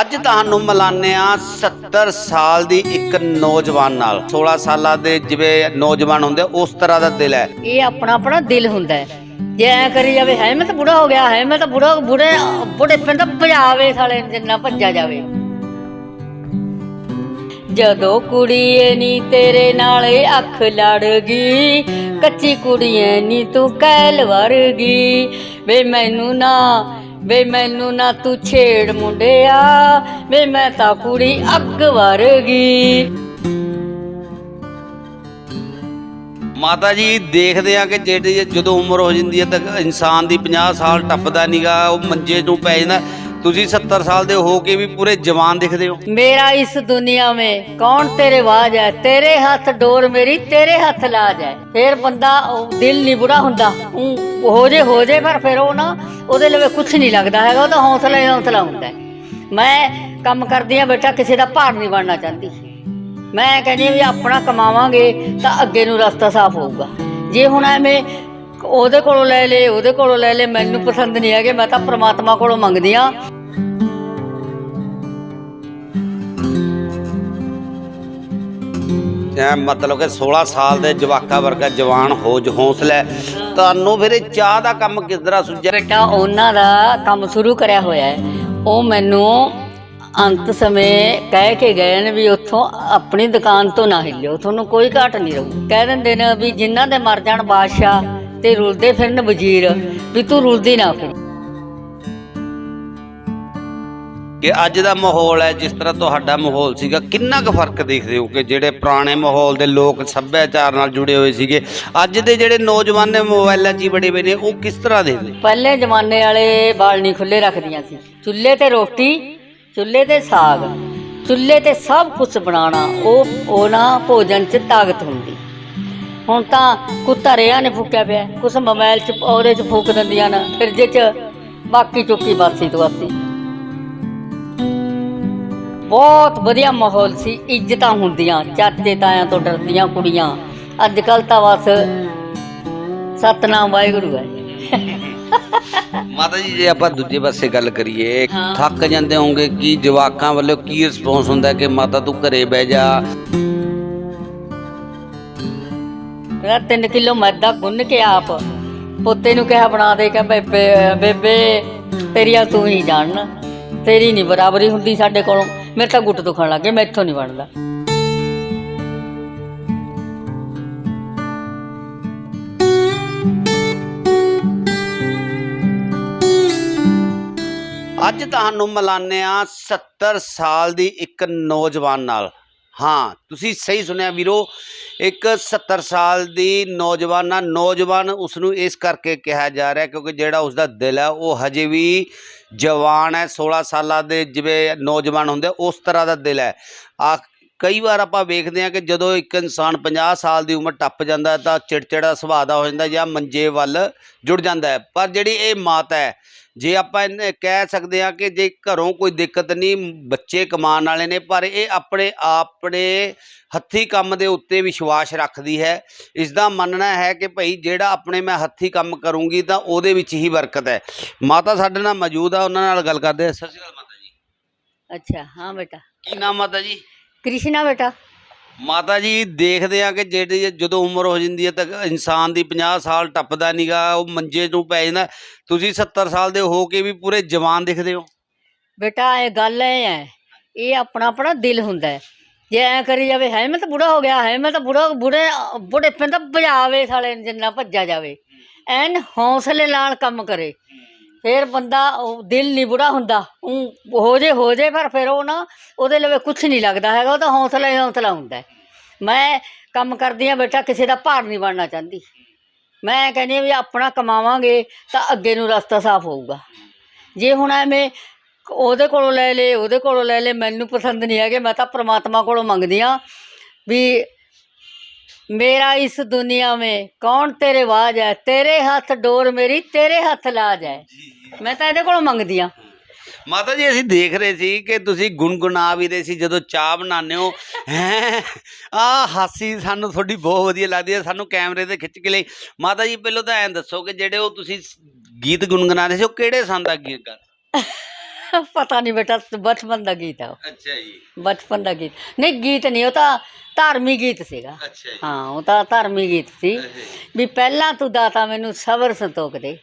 ਅੱਜ ਤੁਹਾਨੂੰ ਮਿਲਾਨੇ ਆ 70 ਸਾਲ ਦੀ ਇੱਕ ਨੌਜਵਾਨ ਨਾਲ। 16 ਸਾਲਾਂ ਦੇ ਜਿਵੇਂ ਨੌਜਵਾਨ ਹੁੰਦੇ ਆ, ਉਸ ਤਰ੍ਹਾਂ ਦਾ ਦਿਲ ਹੈ। ਇਹ ਆਪਣਾ ਆਪਣਾ ਦਿਲ ਹੁੰਦਾ ਹੈ। ਜੇ ਐ ਕਰੀ ਜਾਵੇ ਹੈ ਮੈਂ ਤਾਂ ਬੁੜਾ ਹੋ ਗਿਆ ਹੈ ਮੈਂ ਤਾਂ ਬੁੜਾ ਬੁੜੇ ਬੁੜੇ ਪਿੰਡ ਭਜਾਵੇ ਸਾਲੇ ਨੂੰ ਜਿੰਨਾ ਭੱਜਾ ਜਾਵੇ। ਜਦੋਂ ਕੁੜੀਏ ਨੀ ਤੇਰੇ ਨਾਲ ਅੱਖ ਲੜ ਗਈ ਕੱਚੀ ਕੁੜੀਏ ਨੀ ਤੂੰ ਕਹਿਲ ਵਰਗੀ ਵੇ ਮੈਨੂੰ ਨਾ ਵੇ ਮੈਨੂੰ ਨਾ ਤੂੰ ਛੇੜ ਮੁੰਡਿਆ, ਵੇ ਮੈਂ ਤਾਂ ਕੁੜੀ ਅੱਗ ਵਰਗੀ। ਮਾਤਾ ਜੀ, ਦੇਖਦੇ ਆ ਕਿ ਜਿਹੜੀ ਜਦੋਂ ਉਮਰ ਹੋ ਜਾਂਦੀ ਹੈ ਤਾਂ ਇਨਸਾਨ ਦੀ 50 ਸਾਲ ਟੱਪਦਾ ਨਹੀਂਗਾ ਉਹ ਮੰਜੇ ਨੂੰ ਪੈ ਜਾਂਦਾ। ਤੁਸੀਂ 70 ਸਾਲ ਦੇ ਹੋ ਕੇ ਵੀ ਪੂਰੇ ਜਵਾਨ ਦਿਖਦੇ ਹੋ मेरा इस दुनिया में कौन तेरे वाज है तेरे हथ डोर मेरी तेरे हथ लाज है ਫਿਰ ਬੰਦਾ ਉਹ ਦਿਲ ਨਹੀਂ ਬੁੜਾ ਹੁੰਦਾ ਊਂ ਹੋ ਜੇ ਹੋ ਜੇ ਪਰ ਫਿਰ ਉਹ ਨਾ ਉਹਦੇ ਲਈ ਕੁਝ ਨਹੀਂ ਲੱਗਦਾ ਹੈਗਾ ਉਹਦਾ ਹੌਸਲਾ ਹੀ ਹੌਸਲਾ ਹੁੰਦਾ ਹੈ ਮੈਂ ਕੰਮ ਕਰਦੀ ਆ ਬੇਟਾ ਕਿਸੇ ਦਾ ਭਾਰ ਨਹੀਂ ਬਣਨਾ ਚਾਹੁੰਦੀ ਮੈਂ ਕਹਿੰਦੀ ਹਾਂ ਵੀ ਆਪਣਾ ਕਮਾਵਾਂਗੇ ਤਾਂ ਅੱਗੇ ਨੂੰ ਰਸਤਾ ਸਾਫ਼ ਹੋਊਗਾ ਜੇ ਹੁਣ ਐਵੇਂ ਉਹਦੇ ਕੋਲੋਂ ਲੈ ਲੇ ਉਹਦੇ ਕੋਲੋਂ ਲੈ ਲੇ ਮੈਨੂੰ ਪਸੰਦ ਨਹੀਂ ਹੈਗੇ ਮੈਂ ਤਾਂ ਪ੍ਰਮਾਤਮਾ ਕੋਲੋਂ ਮੰਗਦੀ ਆ ਮਤਲਬ ਕਿ 16 ਸਾਲ ਦੇ ਜਵਾਕਾ ਵਰਗਾ ਜਵਾਨ ਹੋ ਹੌਸਲਾ ਤੁਹਾਨੂੰ ਫਿਰ ਇਹ ਚਾਹ ਦਾ ਕੰਮ ਕਿਸ ਤਰ੍ਹਾਂ ਸੁਝਿਆ ਬੇਟਾ, ਉਹਨਾਂ ਦਾ ਕੰਮ ਸ਼ੁਰੂ ਕਰਿਆ ਹੋਇਆ ਹੈ। ਉਹ ਮੈਨੂੰ ਅੰਤ ਸਮੇਂ ਕਹਿ ਕੇ ਗਏ ਨੇ ਵੀ ਉੱਥੋਂ ਆਪਣੀ ਦੁਕਾਨ ਤੋਂ ਨਾ ਹਿੱਲਿਓ, ਤੁਹਾਨੂੰ ਕੋਈ ਘਾਟ ਨਹੀਂ ਰਹੂ। ਕਹਿ ਦਿੰਦੇ ਨੇ ਵੀ ਜਿਨ੍ਹਾਂ ਦੇ ਮਰ ਜਾਣ ਬਾਦਸ਼ਾਹ ਤੇ ਰੁਲਦੇ ਫਿਰਨ ਵਜ਼ੀਰ, ਵੀ ਤੂੰ ਰੁਲਦੀ ਨਾ ਫਿਰ। ਕਿ ਅੱਜ ਦਾ ਮਾਹੌਲ ਹੈ, ਜਿਸ ਤਰ੍ਹਾਂ ਤੁਹਾਡਾ ਮਾਹੌਲ ਸੀਗਾ, ਕਿੰਨਾ ਕੁ ਫ਼ਰਕ ਦੇਖਦੇ ਹੋ ਕਿ ਜਿਹੜੇ ਪੁਰਾਣੇ ਮਾਹੌਲ ਦੇ ਲੋਕ ਸੱਭਿਆਚਾਰ ਨਾਲ ਜੁੜੇ ਹੋਏ ਸੀਗੇ? ਅੱਜ ਦੇ ਜਿਹੜੇ ਨੌਜਵਾਨ ਨੇ ਮੋਬਾਈਲਾਂ 'ਚ ਹੀ ਬੜੇ ਬਣੇ, ਉਹ ਕਿਸ ਤਰ੍ਹਾਂ ਦੇਖਦੇ? ਪਹਿਲੇ ਜ਼ਮਾਨੇ ਵਾਲੇ ਬਾਲਣੀ ਖੁੱਲੇ ਰੱਖਦੀਆਂ ਸੀ। ਚੁੱਲ੍ਹੇ ਤੇ ਰੋਟੀ, ਚੁੱਲ੍ਹੇ ਤੇ ਸਾਗ, ਚੁੱਲ੍ਹੇ ਤੇ ਸਭ ਕੁਝ ਬਣਾਉਣਾ, ਉਹ ਉਹ ਨਾ ਭੋਜਨ 'ਚ ਤਾਕਤ ਹੁੰਦੀ। ਹੁਣ ਤਾਂ ਕੁੱਤਾ ਰਿਆ ਨੇ ਫੂਕਿਆ ਪਿਆ, ਕੁਛ ਮੋਬਾਈਲ 'ਚ ਉਹਦੇ 'ਚ ਫੂਕ ਦਿੰਦੀਆਂ ਨੇ, ਫਿਰਜੇ 'ਚ ਬਾਕੀ ਚੁੱਕੀ ਬਾਸੀ ਤੋਂ ਬਾਸੀ ਬਹੁਤ ਵਧੀਆ ਮਾਹੌਲ ਸੀ ਇੱਜ਼ਤਾਂ ਹੁੰਦੀਆਂ ਚਾਚੇ ਤਾਇਆਂ ਤੋਂ ਡਰਦੀਆਂ ਕੁੜੀਆਂ। ਅੱਜ ਕੱਲ ਤਾਂ ਬਸ ਸਤਨਾਮ ਵਾਹਿਗੁਰੂ ਹੈ। ਮਾਤਾ ਜੀ ਜੇ ਆਪਾਂ ਦੂਜੇ ਪਾਸੇ ਗੱਲ ਕਰੀਏ। ਥੱਕ ਜਾਂਦੇ ਹੋਵੋਗੇ ਕਿ ਜਵਾਕਾਂ ਵੱਲੋਂ ਕੀ ਰਿਸਪੌਂਸ ਹੁੰਦਾ ਕਿ ਮਾਤਾ ਤੂੰ ਘਰੇ ਬਹਿ ਜਾ? ਮੇਰਾ 3 ਕਿਲੋ ਮੈਦਾ ਗੁੰਨ ਕੇ ਆਪ। ਪੋਤੇ ਨੂੰ ਕਿਹਾ ਬਣਾ ਦੇ ਕਿ ਬੇਬੇ ਬੇਬੇ ਤੇਰੀਆਂ ਤੂੰ ਹੀ ਜਾਣ। ਤੇਰੀ ਨਹੀਂ ਬਰਾਬਰੀ ਹੁੰਦੀ ਸਾਡੇ ਕੋਲੋਂ। ਮੇਰੇ ਤਾਂ ਗੁੱਟ ਦੁਖਣ ਲੱਗੇ ਮੈਥੋਂ ਨਹੀਂ ਬਣਦਾ ਅੱਜ ਤੁਹਾਨੂੰ ਮਿਲਾਨੇ ਆ 70 ਸਾਲ ਦੀ ਇੱਕ ਨੌਜਵਾਨ ਨਾਲ। ਹਾਂ, ਤੁਸੀਂ ਸਹੀ ਸੁਣਿਆ ਵੀਰੋ, ਇੱਕ 70 ਸਾਲ ਦੀ ਨੌਜਵਾਨ ਨਾਲ ਨੌਜਵਾਨ ਉਸ ਨੂੰ ਇਸ ਕਰਕੇ ਕਿਹਾ ਜਾ ਰਿਹਾ ਕਿਉਂਕਿ ਜਿਹੜਾ ਉਸ ਦਾ ਦਿਲ ਹੈ, ਉਹ ਹਜੇ ਵੀ ਜਵਾਨ ਹੈ 16 ਸਾਲਾਂ ਦੇ ਜਿਵੇਂ ਨੌਜਵਾਨ ਹੁੰਦੇ, ਉਸ ਤਰ੍ਹਾਂ ਦਾ ਦਿਲ ਹੈ। ਆ ਕਈ ਵਾਰ ਆਪਾਂ ਵੇਖਦੇ ਹਾਂ ਕਿ ਜਦੋਂ ਇੱਕ ਇਨਸਾਨ 50 ਸਾਲ ਦੀ ਉਮਰ ਟੱਪ ਜਾਂਦਾ ਤਾਂ ਚਿੜਚਿੜਾ ਸੁਭਾਅ ਦਾ ਹੋ ਜਾਂਦਾ ਜਾਂ ਮੰਜੇ ਵੱਲ ਜੁੜ ਜਾਂਦਾ ਪਰ ਜਿਹੜੀ ਇਹ ਮਾਤਾ ਹੈ ਜੇ ਆਪਾਂ ਇਹਨੇ ਕਹਿ ਸਕਦੇ ਹਾਂ ਕਿ ਜੇ ਘਰੋਂ ਕੋਈ ਦਿੱਕਤ ਨਹੀਂ ਬੱਚੇ ਕਮਾਉਣ ਵਾਲੇ ਨੇ ਪਰ ਇਹ ਆਪਣੇ ਆਪਣੇ ਹੱਥੀ ਕੰਮ ਦੇ ਉੱਤੇ ਵਿਸ਼ਵਾਸ ਰੱਖਦੀ ਹੈ। ਇਸ ਦਾ ਮੰਨਣਾ ਹੈ ਕਿ ਭਈ ਜਿਹੜਾ ਆਪਣੇ ਮੈਂ ਹੱਥੀ ਕੰਮ ਕਰੂੰਗੀ ਤਾਂ ਉਹਦੇ ਵਿੱਚ ਹੀ ਬਰਕਤ ਹੈ। ਮਾਤਾ ਸਾਡੇ ਨਾਲ ਮੌਜੂਦ ਆ ਉਹਨਾਂ ਨਾਲ ਗੱਲ ਕਰਦੇ ਹਾਂ। ਸਤਿ ਸ਼੍ਰੀ ਅਕਾਲ ਮਾਤਾ ਜੀ। ਅੱਛਾ ਹਾਂ ਬੇਟਾ। ਕੀ ਨਾਮ ਮਾਤਾ ਜੀ? ਕ੍ਰਿਸ਼ਨਾ ਬੇਟਾ। ਮਾਤਾ ਜੀ, ਦੇਖਦੇ ਆ ਕਿ ਜਿਹੜੀ ਜਦੋਂ ਉਮਰ ਹੋ ਜਾਂਦੀ ਹੈ ਤਾਂ ਇਨਸਾਨ ਦੀ 50 ਸਾਲ ਟੱਪਦਾ ਨਹੀਂਗਾ ਉਹ ਮੰਜੇ ਨੂੰ ਪੈ ਜਾਂਦਾ। ਤੁਸੀਂ 70 ਸਾਲ ਦੇ ਹੋ ਕੇ ਵੀ ਪੂਰੇ ਜਵਾਨ ਦਿਖਦੇ ਹੋ। ਬੇਟਾ, ਇਹ ਗੱਲ ਇਹ ਹੈ, ਇਹ ਆਪਣਾ ਆਪਣਾ ਦਿਲ ਹੁੰਦਾ ਹੈ। ਜੇ ਐ ਕਰੀ ਜਾਵੇ, ਹੈ, ਮੈਂ ਤਾਂ ਬੁੜਾ ਹੋ ਗਿਆ, ਹੈ, ਮੈਂ ਤਾਂ ਬੁੜਾ, ਬੁੜੇ ਬੁੜੇ ਪਿੰਡ ਭਜਾਵੇ ਸਾਲੇ ਨੂੰ, ਜਿੰਨਾ ਭੱਜਾ ਜਾਵੇ। ਐਨ ਹੌਸਲੇ ਨਾਲ ਕੰਮ ਕਰੇ। ਫਿਰ ਬੰਦਾ ਉਹ ਦਿਲ ਨਹੀਂ ਬੁੜਾ ਹੁੰਦਾ। ਉਹ ਹੋ ਜੇ ਹੋ ਜੇ ਪਰ ਫਿਰ ਉਹ ਨਾ ਉਹਦੇ ਲਈ ਕੁਝ ਨਹੀਂ ਲੱਗਦਾ ਹੈਗਾ ਉਹਦਾ ਹੌਸਲਾ ਹੀ ਹੌਸਲਾ ਹੁੰਦਾ ਮੈਂ ਕੰਮ ਕਰਦੀ ਆ ਬੇਟਾ, ਕਿਸੇ ਦਾ ਭਾਰ ਨਹੀਂ ਬਣਨਾ ਚਾਹੁੰਦੀ। ਮੈਂ ਕਹਿੰਦੀ ਹਾਂ ਵੀ ਆਪਣਾ ਕਮਾਵਾਂਗੇ ਤਾਂ ਅੱਗੇ ਨੂੰ ਰਸਤਾ ਸਾਫ਼ ਹੋਊਗਾ। ਜੇ ਹੁਣ ਐਵੇਂ ਉਹਦੇ ਕੋਲੋਂ ਲੈ ਲੇ, ਉਹਦੇ ਕੋਲੋਂ ਲੈ ਲੇ, ਮੈਨੂੰ ਪਸੰਦ ਨਹੀਂ ਹੈਗੇ, ਮੈਂ ਤਾਂ ਪ੍ਰਮਾਤਮਾ ਕੋਲੋਂ ਮੰਗਦੀ ਆ ਵੀ ਮੇਰਾ ਇਸ ਦੁਨੀਆ में ਕੌਣ ਤੇਰੇ ਵਾਜ ਹੈ ਤੇਰੇ ਹੱਥ ਡੋਰ ਮੇਰੀ ਤੇਰੇ ਹੱਥ ਲਾਜ ਹੈ ਮੈਂ ਤਾਂ ਇਹਦੇ ਕੋਲੋਂ ਮੰਗਦੀ ਆ ਮਾਤਾ ਜੀ ਅਸੀਂ ਦੇਖ ਰਹੇ ਸੀ ਕਿ ਤੁਸੀਂ ਗੁੰਗੁਣਾ ਵੀ ਰਹੇ ਸੀ ਜਦੋਂ ਚਾਹ ਬਣਾਉਂਦੇ ਹੋ ਹੈ ਆ ਹਾਸੀ ਸਾਨੂੰ ਤੁਹਾਡੀ ਬਹੁਤ ਵਧੀਆ ਲੱਗਦੀ ਹੈ ਸਾਨੂੰ ਕੈਮਰੇ ਤੇ ਖਿੱਚ ਕੇ ਲਈ ਮਾਤਾ ਜੀ ਪਹਿਲਾਂ ਤਾਂ ਐਂ ਦੱਸੋ ਕਿ ਜਿਹੜੇ ਉਹ ਤੁਸੀਂ ਗੀਤ ਗੁੰਗੁਣਾ ਰਹੇ ਸੀ ਉਹ ਕਿਹੜੇ ਸੰਦ ਦਾ ਗੀਤ ਗਾ ਪਤਾ ਨਹੀਂ ਬੇਟਾ ਬਚਪਨ ਦਾ ਗੀਤ ਆ ਉਹ, ਅੱਛਾ ਜੀ। ਬਚਪਨ ਦਾ ਗੀਤ। ਨਹੀਂ ਗੀਤ ਨਹੀਂ ਉਹ ਤਾਂ ਧਾਰਮਿਕ ਗੀਤ ਸੀਗਾ। ਅੱਛਾ ਜੀ। ਹਾਂ ਉਹ ਤਾਂ ਧਾਰਮਿਕ ਗੀਤ ਸੀ। ਵੀ ਪਹਿਲਾਂ ਤੂੰ ਦਾਤਾ ਮੈਨੂੰ ਸਬਰ ਸੰਤੋਖ ਦੇ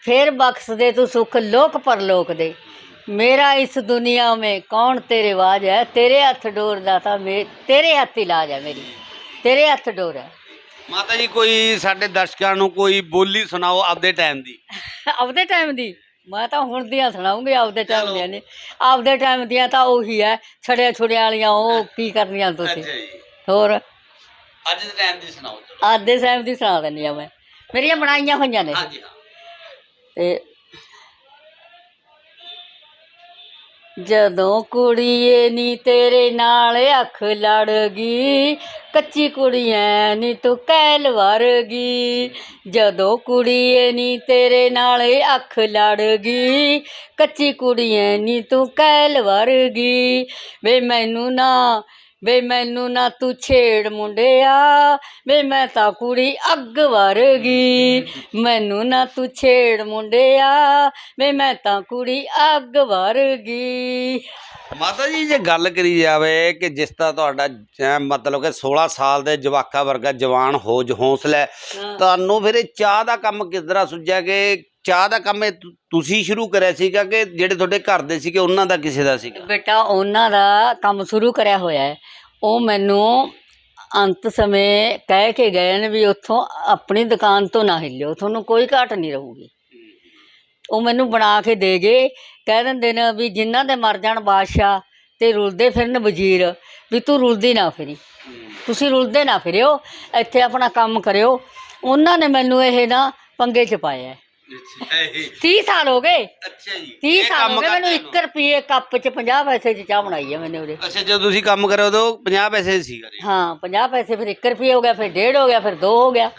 ਫਿਰ ਬਖਸ਼ ਦੇ ਤੂੰ ਸੁਖ ਲੋਕ ਪਰਲੋਕ ਦੇ। ਮੇਰਾ ਇਸ ਦੁਨੀਆ में ਕੌਣ ਤੇਰੇ ਵਾਜ ਹੈ? ਤੇਰੇ ਹੱਥ ਡੋਰ ਦਾਤਾ ਮੇ ਤੇਰੇ ਹੱਥ ਇਲਾਜ ਹੈ ਮੇਰੀ। ਤੇਰੇ ਹੱਥ ਡੋਰ ਹੈ। ਮਾਤਾ ਜੀ ਕੋਈ ਸਾਡੇ ਦਰਸ਼ਕਾਂ ਨੂੰ ਕੋਈ ਬੋਲੀ ਸੁਣਾਓ ਆਪਦੇ ਟਾਈਮ ਦੀ? ਆਪਦੇ ਟਾਈਮ ਦੀ? ਮੈਂ ਤਾਂ ਹੁਣ ਦੀਆਂ ਸੁਣਾਉਂਗੀ ਆਪਦੇ ਟਾਈਮ ਦੀਆਂ ਨੇ। ਆਪਦੇ ਟਾਈਮ ਦੀਆਂ ਤਾਂ ਉਹੀ ਹੈ ਛੜਿਆ ਛੁੜਿਆ ਵਾਲੀਆਂ ਉਹ ਕੀ ਕਰਨੀਆਂ ਤੁਸੀਂ? ਜੀ। ਹੋਰ? ਅੱਜ ਦੇ ਟਾਈਮ ਦੀ ਸੁਣਾਓ ਚਲੋ। ਅੱਜ ਦੇ ਟਾਈਮ ਦੀ ਸੁਣਾ ਦਿੰਦੀ ਆ ਮੈਂ। ਮੇਰੀਆਂ ਬਣਾਈਆਂ ਹੋਈਆਂ ਨੇ। ਹਾਂਜੀ ਹਾਂ। ਤੇ ਜਦੋਂ ਕੁੜੀਏ ਨੀ ਤੇਰੇ ਨਾਲ ਅੱਖ ਲੜ ਗਈ ਕੱਚੀ ਕੁੜੀਐ ਨੀ ਤੂੰ ਕਹਿਲ ਵਰਗੀ ਜਦੋਂ ਕੁੜੀਏ ਨੀ ਤੇਰੇ ਨਾਲ ਅੱਖ ਲੜ ਗਈ ਕੱਚੀ ਕੁੜੀਐ ਨੀ ਤੂੰ ਕਹਿਲ ਵਰਗੀ ਵੇ ਮੈਨੂੰ ਨਾ ਵੇ ਮੈਨੂੰ ਨਾ ਤੂੰ ਛੇੜ ਮੁੰਡਿਆ ਵੇ ਮੈਂ ਤਾਂ ਕੁੜੀ ਅੱਗ ਵਰਗੀ। ਮੈਨੂੰ ਨਾ ਤੂੰ ਛੇੜ ਮੁੰਡਿਆ ਵੇ ਮੈਂ ਤਾਂ ਕੁੜੀ ਅੱਗ ਵਰਗੀ। ਮਾਤਾ ਜੀ ਜੇ ਗੱਲ ਕਰੀ ਜਾਵੇ ਕਿ ਜਿਸ ਤਰ੍ਹਾਂ ਤੁਹਾਡਾ ਜ- ਮਤਲਬ ਕਿ 16 ਸਾਲ ਦੇ ਜਵਾਕਾ ਵਰਗਾ ਜਵਾਨ ਹੋਜ ਹੌਸਲਾ ਹੈ, ਤੁਹਾਨੂੰ ਫਿਰ ਇਹ ਚਾਹ ਦਾ ਕੰਮ ਕਿਸ ਤਰ੍ਹਾਂ ਸੁਝਿਆ ਕਿ ਚਾਹ ਦਾ ਕੰਮ ਇਹ ਤੁ- ਤੁਸੀਂ ਸ਼ੁਰੂ ਕਰਿਆ ਸੀਗਾ ਕਿ ਜਿਹੜੇ ਤੁਹਾਡੇ ਘਰ ਦੇ ਸੀਗੇ, ਉਹਨਾਂ ਦਾ ਕਿਸੇ ਦਾ ਸੀਗਾ? ਬੇਟਾ, ਉਹਨਾਂ ਦਾ ਕੰਮ ਸ਼ੁਰੂ ਕਰਿਆ ਹੋਇਆ ਹੈ। ਉਹ ਮੈਨੂੰ ਅੰਤ ਸਮੇਂ ਕਹਿ ਕੇ ਗਏ ਨੇ ਵੀ ਉੱਥੋਂ ਆਪਣੀ ਦੁਕਾਨ ਤੋਂ ਨਾ ਹਿੱਲਿਓ, ਤੁਹਾਨੂੰ ਕੋਈ ਘਾਟ ਨਹੀਂ ਰਹੂਗੀ। ਉਹ ਮੈਨੂੰ ਬਣਾ ਕੇ ਦੇ ਗਏ, ਕਹਿ ਦਿੰਦੇ ਨੇ ਵੀ ਜਿਨ੍ਹਾਂ ਦੇ ਮਰ ਜਾਣ ਬਾਦਸ਼ਾਹ ਤੇ ਰੁਲਦੇ ਫਿਰਨ ਵਜ਼ੀਰ, ਵੀ ਤੂੰ ਰੁਲਦੀ ਨਾ ਫਿਰੀ। ਤੁਸੀਂ ਰੁਲਦੇ ਨਾ ਫਿਰਿਓ, ਇੱਥੇ ਆਪਣਾ ਕੰਮ ਕਰਿਓ। ਉਹਨਾਂ ਨੇ ਮੈਨੂੰ ਇਹ ਨਾ ਪੰਗੇ ਚ ਪਾਇਆ ਹੈ। ਅੱਛਾ ਜੀ। 30 ਸਾਲ ਹੋ ਗਏ। ਅੱਛਾ ਜੀ। 30 ਇਹ ਸਾਲ ਹੋ ਗਏ ਮੈਨੂੰ ਕਰਦੇ 1 ਰੁਪਏ ਕੱਪ ਚ 50 ਪੈਸੇ ਚ ਚਾਹ ਬਣਾਈ ਹੈ ਮੈਨੇ ਉਹਦੇ। ਅੱਛਾ ਜਦੋਂ ਤੁਸੀਂ ਕੰਮ ਕਰਿਆ ਉਦੋਂ 50 ਪੈਸੇ ਜੀ। ਹਾਂ 50 ਪੈਸੇ ਫਿਰ 1 ਰੁਪਏ ਹੋ ਗਿਆ ਫਿਰ 1.5 ਹੋ ਗਿਆ ਫਿਰ 2 ਹੋ ਗਿਆ।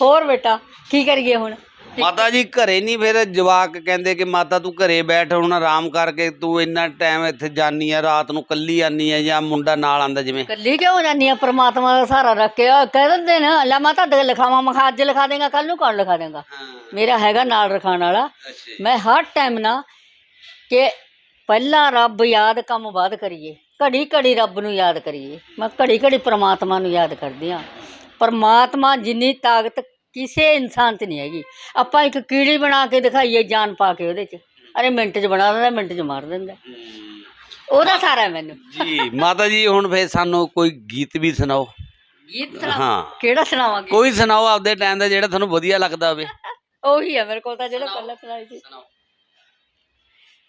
ਹੋਰ ਬੇਟਾ ਕੀ ਕਰੀਏ ਹੁਣ? ਮਾਤਾ ਜੀ ਘਰੇ ਨਹੀਂ ਫਿਰ ਜਵਾਕ ਕਹਿੰਦੇ ਕਿ ਮਾਤਾ ਤੂੰ ਘਰੇ ਬੈਠ ਹੁਣ ਆਰਾਮ ਕਰਕੇ ਤੂੰ ਇੰਨਾ ਟਾਈਮ ਇੱਥੇ ਜਾਨੀ ਆ ਰਾਤ ਨੂੰ ਕੱਲੀ ਆਨੀ ਆ ਜਾਂ ਮੁੰਡਾ ਨਾਲ ਆਂਦਾ ਜਿਵੇਂ? ਕੱਲੀ ਕਿਉਂ ਜਾਂਦੀ ਆ? ਪ੍ਰਮਾਤਮਾ ਦਾ ਸਹਾਰਾ ਰੱਖ ਕੇ ਆਹ ਕਹਿ ਦਿੰਦੇ ਨਾ ਲੈ ਮੈਂ ਤਾਂ ਲਿਖਾਵਾਂ ਮੈਂ ਕਿਹਾ ਅੱਜ ਲਿਖਾ ਦੇਗਾ ਕੱਲ ਨੂੰ ਕੌਣ ਲਿਖਾ ਦੇਗਾ? ਮੇਰਾ ਹੈਗਾ ਨਾਲ ਰਖਾਣ ਵਾਲਾ। ਮੈਂ ਹਰ ਟਾਈਮ ਨਾ ਕਿ ਪਹਿਲਾਂ ਰੱਬ ਯਾਦ ਕੰਮ ਬਾਅਦ ਕਰੀਏ ਘੜੀ ਘੜੀ ਰੱਬ ਨੂੰ ਯਾਦ ਕਰੀਏ। ਮੈਂ ਘੜੀ ਘੜੀ ਪ੍ਰਮਾਤਮਾ ਨੂੰ ਯਾਦ ਕਰਦੀ ਹਾਂ ਪਰਮਾਤਮਾ ਜਿੰਨੀ ਤਾਕਤ ਕਿਸੇ ਇਨਸਾਨ 'ਚ ਨਹੀਂ ਹੈਗੀ। ਆਪਾਂ ਇੱਕ ਕੀੜੀ ਬਣਾ ਕੇ ਦਿਖਾਈਏ ਜਾਨ ਪਾ ਕੇ ਉਹਦੇ 'ਚ। ਅਰੇ ਮਿੰਟ 'ਚ ਬਣਾ ਦਿੰਦਾ ਮਿੰਟ 'ਚ ਮਾਰ ਦਿੰਦਾ। ਉਹਦਾ ਸਾਰਾ ਹੈ ਮੈਨੂੰ। ਜੀ ਮਾਤਾ ਜੀ ਹੁਣ ਫੇਰ ਸਾਨੂੰ ਕੋਈ ਗੀਤ ਵੀ ਸੁਣਾਓ। ਗੀਤ ਸੁਣਾ ਹਾਂ। ਕਿਹੜਾ ਸੁਣਾਵਾਂਗੇ? ਕੋਈ ਸੁਣਾਓ ਆਪਦੇ ਟਾਈਮ ਦਾ ਜਿਹੜਾ ਤੁਹਾਨੂੰ ਵਧੀਆ ਲੱਗਦਾ ਹੋਵੇ। ਉਹੀ ਹੈ ਮੇਰੇ ਕੋਲ ਤਾਂ ਜਿਹੜਾ ਪਹਿਲਾਂ ਸੁਣਾਈ ਸੀ।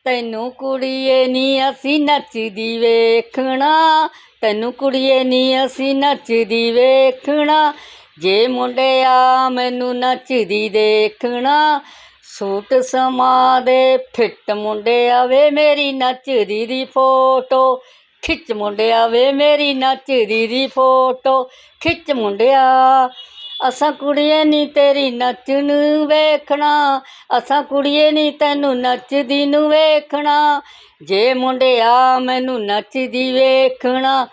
ਤੈਨੂੰ ਕੁੜੀਏ ਨੀ ਅਸੀਂ ਨੱਚਦੀ ਵੇਖਣਾ। ਤੈਨੂੰ ਕੁੜੀਏ ਨੀ ਅਸੀਂ ਨੱਚਦੀ ਵੇਖਣਾ। ਜੇ ਮੁੰਡਿਆ ਮੈਨੂੰ ਨੱਚਦੀ ਦੇਖਣਾ, ਸੂਟ ਸਮਾ ਦੇ ਫਿੱਟ ਮੁੰਡਿਆ ਵੇ ਮੇਰੀ ਨੱਚਦੀ ਦੀ ਫੋਟੋ। ਖਿੱਚ ਮੁੰਡਿਆ ਵੇ ਮੇਰੀ ਨੱਚਦੀ ਦੀ ਫੋਟੋ। ਖਿੱਚ ਮੁੰਡਿਆ, ਅਸਾਂ ਕੁੜੀਏ ਨੀ ਤੇਰੀ ਨੱਚਣ ਵੇਖਣਾ। ਅਸਾਂ ਕੁੜੀਏ ਨੀ ਤੈਨੂੰ ਨੱਚਦੀ ਨੂੰ ਵੇਖਣਾ। ਜੇ ਮੁੰਡਿਆ ਮੈਨੂੰ ਨੱਚਦੀ ਵੇਖਣਾ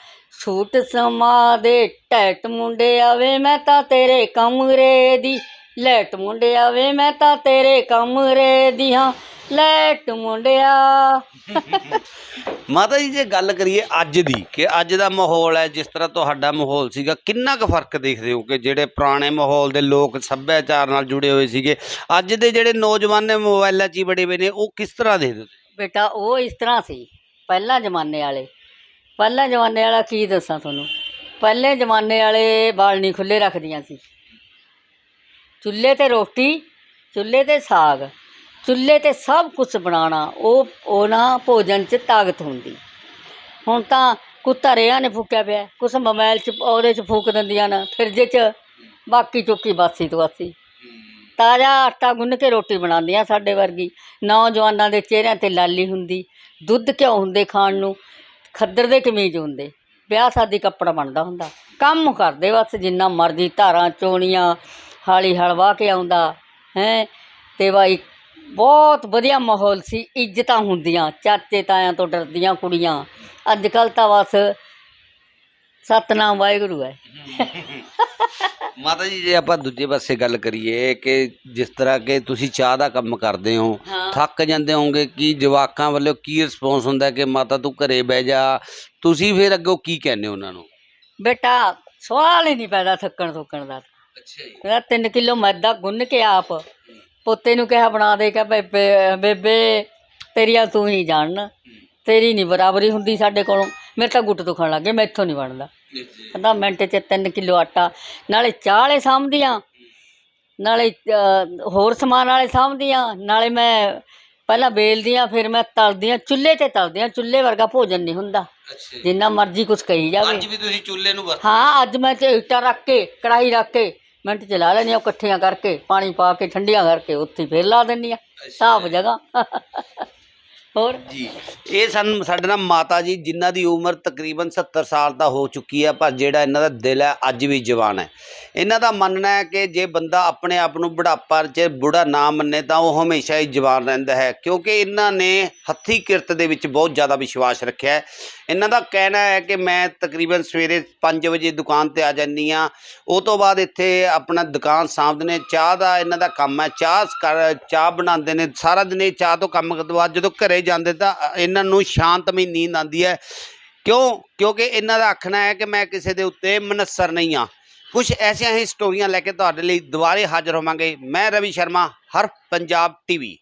ਸੂਟ ਸਮਾ ਦੇ ਟੈਟ ਮੁੰਡਿਆ ਵੇ ਮੈਂ ਤਾਂ ਤੇਰੇ ਕਮਰੇ ਦੀ ਲੈਟ ਮੁੰਡਿਆ ਵੇ ਮੈਂ ਤਾਂ ਤੇਰੇ ਕਮਰੇ ਦੀ ਹਾਂ ਲੈਟ ਮੁੰਡਿਆ। ਮਾਤਾ ਜੀ ਜੇ ਗੱਲ ਕਰੀਏ ਅੱਜ ਦੀ ਕਿ ਅੱਜ ਦਾ ਮਾਹੌਲ ਹੈ ਜਿਸ ਤਰ੍ਹਾਂ ਤੁਹਾਡਾ ਮਾਹੌਲ ਸੀਗਾ ਕਿੰਨਾ ਕੁ ਫ਼ਰਕ ਦੇਖਦੇ ਹੋ ਕਿ ਜਿਹੜੇ ਪੁਰਾਣੇ ਮਾਹੌਲ ਦੇ ਲੋਕ ਸੱਭਿਆਚਾਰ ਨਾਲ ਜੁੜੇ ਹੋਏ ਸੀਗੇ ਅੱਜ ਦੇ ਜਿਹੜੇ ਨੌਜਵਾਨ ਨੇ ਮੋਬਾਈਲਾਂ 'ਚ ਹੀ ਬੜੇ ਹੋਏ ਨੇ ਉਹ ਕਿਸ ਤਰ੍ਹਾਂ ਦੇਖਦੇ ਬੇਟਾ ਉਹ ਇਸ ਤਰ੍ਹਾਂ ਸੀ ਪਹਿਲਾਂ ਜ਼ਮਾਨੇ ਵਾਲੇ। ਪਹਿਲਾਂ ਜ਼ਮਾਨੇ ਵਾਲਾ ਕੀ ਦੱਸਾਂ ਤੁਹਾਨੂੰ? ਪਹਿਲੇ ਜ਼ਮਾਨੇ ਵਾਲੇ ਬਾਲਣੀ ਖੁੱਲੇ ਰੱਖਦੀਆਂ ਸੀ। ਚੁੱਲ੍ਹੇ ਤੇ ਰੋਟੀ, ਚੁੱਲ੍ਹੇ ਤੇ ਸਾਗ, ਚੁੱਲ੍ਹੇ ਤੇ ਸਭ ਕੁਝ ਬਣਾਉਣਾ, ਉਹ ਉਹ ਨਾ ਭੋਜਨ 'ਚ ਤਾਕਤ ਹੁੰਦੀ। ਹੁਣ ਤਾਂ ਕੁੱਤਾ ਧਰਿਆਂ ਨੇ ਫੂਕਿਆ ਪਿਆ, ਕੁਛ ਮੋਬਾਈਲ 'ਚ, ਉਹਦੇ 'ਚ ਫੂਕ ਦਿੰਦੀਆਂ ਨੇ, ਫਰਿੱਜ 'ਚ, ਬਾਕੀ ਚੁੱਕੀ ਬਾਸੀ ਤੋਂ ਬਾਸੀ ਤਾਜ਼ਾ ਆਟਾ ਗੁੰਨ ਕੇ ਰੋਟੀ ਬਣਾਉਂਦੀਆਂ ਸਾਡੇ ਵਰਗੀ। ਨੌਜਵਾਨਾਂ ਦੇ ਚਿਹਰਿਆਂ ਤੇ ਲਾਲੀ ਹੁੰਦੀ, ਦੁੱਧ ਘਿਓ ਹੁੰਦੇ ਖਾਣ ਨੂੰ। ਖੱਦਰ ਦੇ ਕਮੀਜ਼ ਹੁੰਦੇ, ਵਿਆਹ ਸ਼ਾਦੀ ਕੱਪੜਾ ਬਣਦਾ ਹੁੰਦਾ, ਕੰਮ ਕਰਦੇ ਬਸ ਜਿੰਨਾ ਮਰਜ਼ੀ ਧਾਰਾਂ ਚੋਣੀਆਂ, ਹਾਲੀ ਹਲਵਾ ਕੇ ਆਉਂਦਾ, ਹੈ, ਤੇ ਬਾਈ ਬਹੁਤ ਵਧੀਆ ਮਾਹੌਲ ਸੀ, ਇੱਜ਼ਤਾਂ ਹੁੰਦੀਆਂ, ਚਾਚੇ ਤਾਇਆਂ ਤੋਂ ਡਰਦੀਆਂ ਕੁੜੀਆਂ, ਅੱਜ ਕੱਲ ਤਾਂ ਬਸ ਸਤਨਾਮ ਵਾਹਿਗੁਰੂ ਹੈ। ਮਾਤਾ ਜੀ ਜੇ ਆਪਾਂ ਦੂਜੇ ਪਾਸੇ ਗੱਲ ਕਰੀਏ ਕਿ ਜਿਸ ਤਰ੍ਹਾਂ ਕਿ ਤੁਸੀਂ ਚਾਹ ਦਾ ਕੰਮ ਕਰਦੇ ਹੋ ਹਾਂ। ਥੱਕ ਜਾਂਦੇ ਹੋਵੋਗੇ ਕਿ ਜਵਾਕਾਂ ਵੱਲੋਂ ਕੀ ਰਿਸਪੌਂਸ ਹੁੰਦਾ ਕਿ ਮਾਤਾ ਤੂੰ ਘਰੇ ਬਹਿ ਜਾ? ਤੁਸੀਂ ਫਿਰ ਅੱਗੋਂ ਕੀ ਕਹਿੰਦੇ ਹੋ ਉਹਨਾਂ ਨੂੰ? ਬੇਟਾ ਸਵਾਲ ਹੀ ਨਹੀਂ ਪੈਦਾ ਥੱਕਣ ਥੁੱਕਣ ਦਾ। ਅੱਛਾ ਜੀ। ਮੇਰਾ 3 ਕਿਲੋ ਮੈਦਾ ਗੁੰਨ ਕੇ ਆਪ। ਪੋਤੇ ਨੂੰ ਕਿਹਾ ਬਣਾ ਦੇ ਕਿ ਬੇਬੇ ਬੇਬੇ ਤੇਰੀਆਂ ਤੂੰ ਹੀ ਜਾਣ। ਤੇਰੀ ਨਹੀਂ ਬਰਾਬਰੀ ਹੁੰਦੀ ਸਾਡੇ ਕੋਲੋਂ। ਮੇਰੇ ਤਾਂ ਗੁੱਟ ਦੁਖਣ ਲੱਗੇ ਮੈਥੋਂ ਨਹੀਂ ਬਣਦਾ। ਕਹਿੰਦਾ ਮਿੰਟ 'ਚ 3 ਕਿਲੋ ਆਟਾ ਨਾਲੇ ਚਾਹ ਵਾਲੇ ਸਾਂਭਦੀਆਂ। ਨਾਲੇ ਅਹ, ਹੋਰ ਸਮਾਨ ਵਾਲੇ ਸਾਂਭਦੀਆਂ। ਨਾਲੇ ਮੈਂ ਪਹਿਲਾਂ ਵੇਲਦੀਆਂ ਫਿਰ ਮੈਂ ਤਲਦੀਆਂ। ਚੁੱਲ੍ਹੇ ਤੇ ਤਲਦੀਆਂ। ਚੁੱਲ੍ਹੇ ਵਰਗਾ ਭੋਜਨ ਨਹੀਂ ਹੁੰਦਾ। ਅੱਛਾ। ਜਿੰਨਾ ਮਰਜ਼ੀ ਕੁਝ ਕਹੀ ਜਾਵੇ। ਅੱਜ ਵੀ ਤੁਸੀਂ ਚੁੱਲ੍ਹੇ ਨੂੰ ਵਰਤ ਹਾਂ ਅੱਜ ਮੈਂ ਤੇ ਇੱਟਾਂ ਰੱਖ ਕੇ ਕੜਾਈ ਰੱਖ ਕੇ ਮਿੰਟ ਚ ਲਾ ਲੈਣੀ ਉਹ ਇਕੱਠੀਆਂ ਕਰਕੇ ਪਾਣੀ ਪਾ ਕੇ ਠੰਡੀਆਂ ਕਰਕੇ ਉੱਥੇ ਫੇਰ ਲਾ ਦਿੰਦੀ ਆ ਸਾਫ਼ ਜਗ੍ਹਾ। ਹੋਰ? ਜੀ। ਇਹ ਸਨ ਸਾਡੇ ਨਾਲ ਮਾਤਾ ਜੀ, ਜਿਨ੍ਹਾਂ ਦੀ ਉਮਰ ਤਕਰੀਬਨ 70 ਸਾਲ ਦਾ ਹੋ ਚੁੱਕੀ ਹੈ, ਪਰ ਜਿਹੜਾ ਇਹਨਾਂ ਦਾ ਦਿਲ ਹੈ, ਅੱਜ ਵੀ ਜਵਾਨ ਹੈ। ਇਹਨਾਂ ਦਾ ਮੰਨਣਾ ਹੈ ਕਿ ਜੇ ਬੰਦਾ ਆਪਣੇ ਆਪ ਨੂੰ ਬੁਢਾਪਾ 'ਚ ਬੁੜਾ ਨਾ ਮੰਨੇ, ਤਾਂ ਉਹ ਹਮੇਸ਼ਾ ਹੀ ਜਵਾਨ ਰਹਿੰਦਾ ਹੈ, ਕਿਉਂਕਿ ਇਹਨਾਂ ਨੇ ਹੱਥੀ ਕਿਰਤ ਦੇ ਵਿੱਚ ਬਹੁਤ ਜ਼ਿਆਦਾ ਵਿਸ਼ਵਾਸ ਰੱਖਿਆ ਹੈ। ਇਹਨਾਂ ਦਾ ਕਹਿਣਾ ਹੈ ਕਿ ਮੈਂ ਤਕਰੀਬਨ ਸਵੇਰੇ 5 ਵਜੇ ਦੁਕਾਨ ਤੇ ਆ ਜਾਂਦੀ ਆ ਉਹ ਤੋਂ ਬਾਅਦ ਇੱਥੇ ਆਪਣਾ ਦੁਕਾਨ ਸਾਂਭਦੇ ਨੇ, ਚਾਹ ਦਾ ਇਹਨਾਂ ਦਾ ਕੰਮ ਹੈ। ਚਾਹ ਕਰ- ਚਾਹ ਬਣਾਉਂਦੇ ਨੇ, ਸਾਰਾ ਦਿਨ ਇਹ ਚਾਹ ਤੋਂ ਕੰਮ ਕਰਨ ਤੋਂ ਬਾਅਦ ਜਦੋਂ ਘਰੇ ਜਾਂਦੇ ਤਾਂ ਇਹਨਾਂ ਨੂੰ ਸ਼ਾਂਤਮਈ ਨੀਂਦ ਆਉਂਦੀ ਹੈ। ਕਿਉਂ? ਕਿਉਂਕਿ ਇਹਨਾਂ ਦਾ ਆਖਣਾ ਹੈ ਕਿ ਮੈਂ ਕਿਸੇ ਦੇ ਉੱਤੇ ਮਨਸਰ ਨਹੀਂ ਆ ਕੁਝ ਐਸੀਆਂ ਹੀ ਸਟੋਰੀਆਂ ਲੈ ਕੇ ਤੁਹਾਡੇ ਲਈ ਦੁਬਾਰੇ ਹਾਜ਼ਰ ਹੋਵਾਂਗੇ। ਮੈਂ ਰਵੀ ਸ਼ਰਮਾ, ਹਰ ਪੰਜਾਬ ਟੀਵੀ